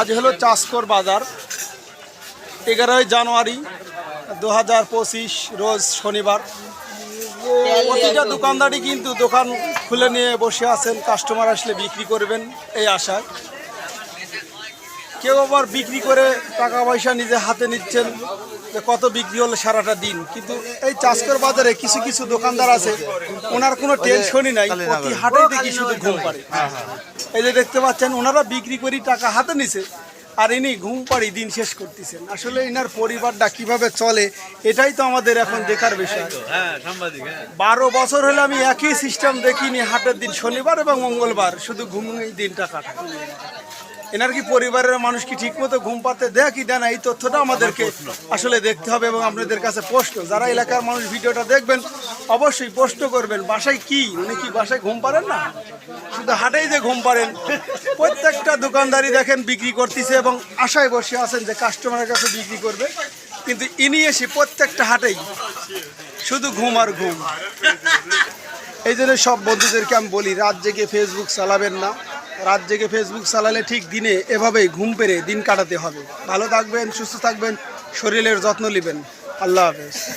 আজ হলো চাষকর বাজার। এগারোই জানুয়ারি দু হাজার পঁচিশ, রোজ শনিবার। প্রতিটা দোকানদারই কিন্তু দোকান খুলে নিয়ে বসে আছেন, কাস্টমার আসলে বিক্রি করবেন, এই আশায়। কেউ আবার বিক্রি করে টাকা পয়সা নিজে হাতে নিচ্ছেন যে কত বিক্রি হলো সারাটা দিন। কিন্তু এই চাষকর বাজারে কিছু কিছু দোকানদার আছে ওনার কোনো টেনশনই নাই প্রতি হাটেই দেখি শুধু ঘুম পারে এই যে দেখতে পাচ্ছেন ওনারা বিক্রি করি টাকা হাতে নিছে আর ইনি ঘুম পাড়ি দিন শেষ করতেছেন। আসলে ইনার পরিবারটা কীভাবে চলে এটাই তো আমাদের এখন দেখার বিষয়। বারো বছর হলে আমি একই সিস্টেম দেখিনি হাটের দিন শনিবার এবং মঙ্গলবার শুধু ঘুমিয়ে দিনটা কাটাই। এনার কি পরিবারের মানুষ কি ঠিকমতো ঘুম পাতে? দেয় কি দেয় না? এই তথ্যটা আমাদেরকে আসলে দেখতে হবে এবং আপনাদের কাছে প্রশ্ন। যারা এলাকার মানুষ ভিডিওটা দেখবেন অবশ্যই প্রশ্ন করবেন বাসায় কি? উনি কি বাসায় ঘুম পারেন না? শুধু হাটেই যে ঘুম পারেন। প্রত্যেকটা দোকানদারি দেখেন বিক্রি করতেছে এবং আশায় বসে আছেন যে কাস্টমারের কাছে বিক্রি করবে। কিন্তু ইনি এসে প্রত্যেকটা হাটেই শুধু ঘুম আর ঘুম। এই জন্য সব বন্ধুদেরকে আমি বলি রাত জেগে ফেসবুক চালাবেন না। রাত জেগে ফেসবুক চালালে ঠিক দিনে এভাবেই ঘুম পেরে দিন কাটাতে হবে। ভালো থাকবেন, সুস্থ থাকবেন, শরীরের যত্ন নেবেন। আল্লাহ হাফেজ।